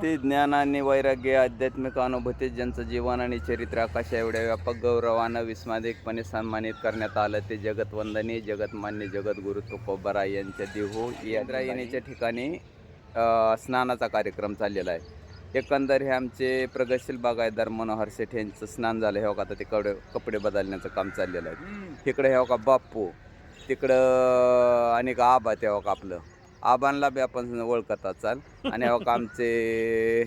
ते ज्ञान आणि वैराग्य आध्यात्मिक अनुभूती ज्यांचं जीवन आणि चरित्र आकाशा एवढ्या व्यापक गौरवानं विस्मादिकपणे सन्मानित करण्यात आलं. ते जगतवंदनी जगतमान्य जगद्गुरु तुकोबरा यांच्या देहू इंद्रायणीच्या ठिकाणी स्नानाचा कार्यक्रम चाललेला आहे. एकंदर हे आमचे प्रगतशील बागायतदार मनोहर सेठ यांचं स्नान झालं. हे आता ते कपडे कपडे बदलण्याचं काम चाललेलं आहे. इकडे हे बघा बाप्पू. तिकडं आणि का आबा ते बघा आपलं. आबांना बी आपण ओळखत असाल आणि हे बघा आमचे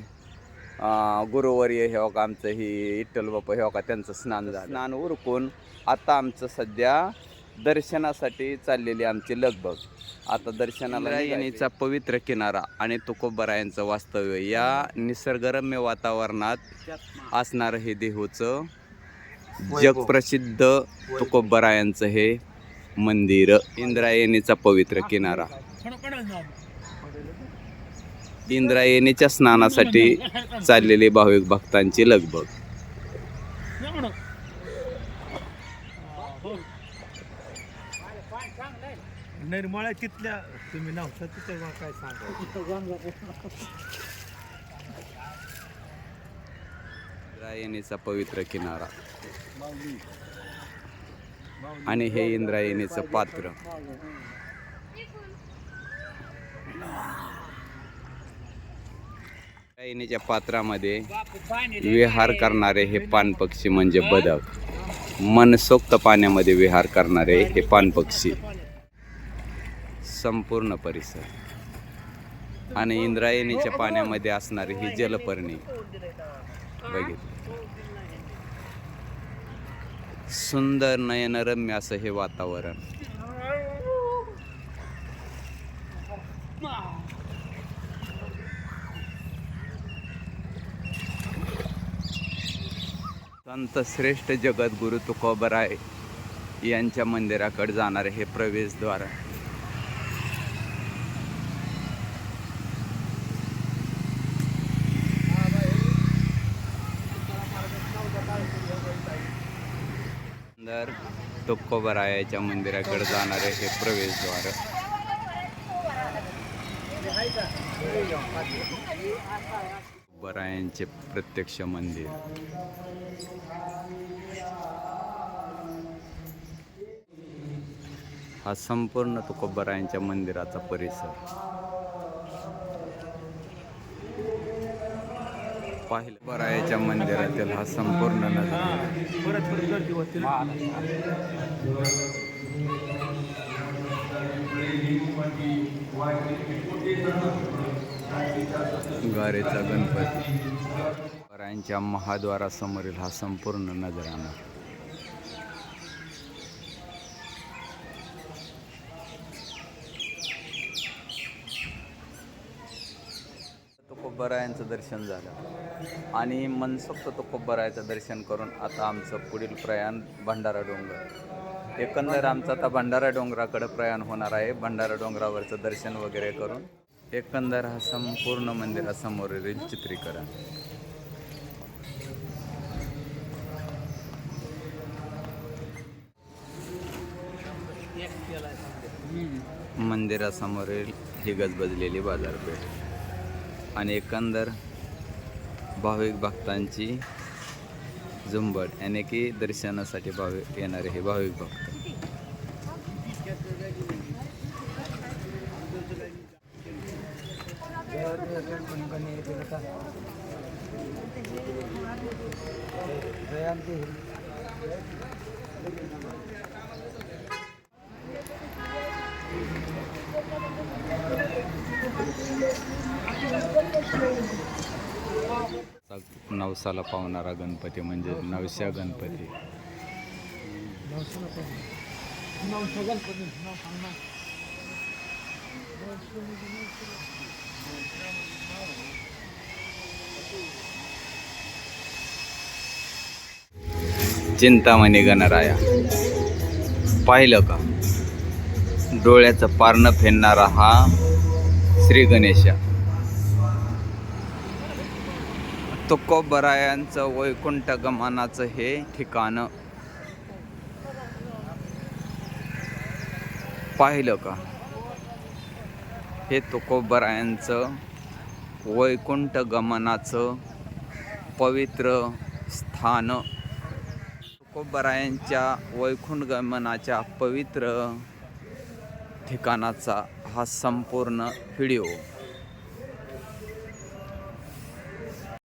गुरुवर्य हे बघा आमचं ही इट्टल बाप्पा हे बघा त्यांचं स्नान झालं. स्नान उरकून आता आमचं सध्या दर्शनासाठी चाललेली आमची लगबग. आता दर्शनाला येणीचा पवित्र किनारा आणि तुकोबरायांचं वास्तव्य. या निसर्गरम्य वातावरणात असणारं हे देहूचं जगप्रसिद्ध तुकोबरायांचं हे मंदिर इंद्रायणीचा पवित्र किनारा. इंद्रायणीच्या स्नानासाठी चाललेली भाविक भक्तांची लगबग. निर्मळा तिथल्या तुम्ही नव्हता तिथे काय सांगा इंद्रायणीचा पवित्र किनारा. आणि हे इंद्रायणीचं पात्र. इंद्रायणीच्या पात्रामध्ये विहार करणारे हे पानपक्षी म्हणजे बदक मनसोक्त पाण्यामध्ये विहार करणारे हे पानपक्षी संपूर्ण परिसर. आणि इंद्रायणीच्या पाण्यामध्ये असणारी ही जलपर्णी. बघितलं. सुंदर नयनरम्य असं हे वातावरण. संत श्रेष्ठ जगद्गुरु तुकोबराय यांच्या मंदिराकडे जाणारे हे प्रवेशद्वार आहे. सुंदर तुकोबरायाच्या मंदिराकडे जाणारे हे प्रवेशद्वार बरायांचे प्रत्यक्ष मंदिर. हा संपूर्ण तुकोबरायांच्या मंदिराचा परिसर. पाहिलं बरायाच्या मंदिरातील हा संपूर्ण नजारा गारेचा गणपती. बरायांच्या महाद्वारासमोरील हा संपूर्ण नजराणा. तुकोबरायांचं दर्शन झालं. आणि मनसोक्त तुकोबरायाचं दर्शन करून आता आमचं पुढील प्रयाण भंडारा डोंगर. एकंदर आमचं आता भंडारा डोंगराकडे प्रयाण होणार आहे. भंडारा डोंगरावरचं दर्शन वगैरे करून एकंदर हा संपूर्ण मंदिरासमोरील चित्रीकरण. मंदिरासमोरील ही गजबजलेली बाजारपेठ. आणि एकंदर भाविक भक्तांची झुंबड याने की दर्शनासाठी भाविक येणारे हे भाविक भक्त. नवसाला पावणारा गणपती म्हणजे नवशा गणपती. चिंतामणी गणराया. पाहिलं का? डोळ्याचं पारणं फेडणारा हा श्री गणेशा. तुकोबरायांचं वैकुंठ गमानाचं हे ठिकाण. पाहिलं का? हे तुकोबरायांचं वैकुंठ गमनाचं पवित्र स्थान. तुकोबरायांच्या वैकुंठगमनाच्या पवित्र ठिकाणाचा हा संपूर्ण व्हिडिओ.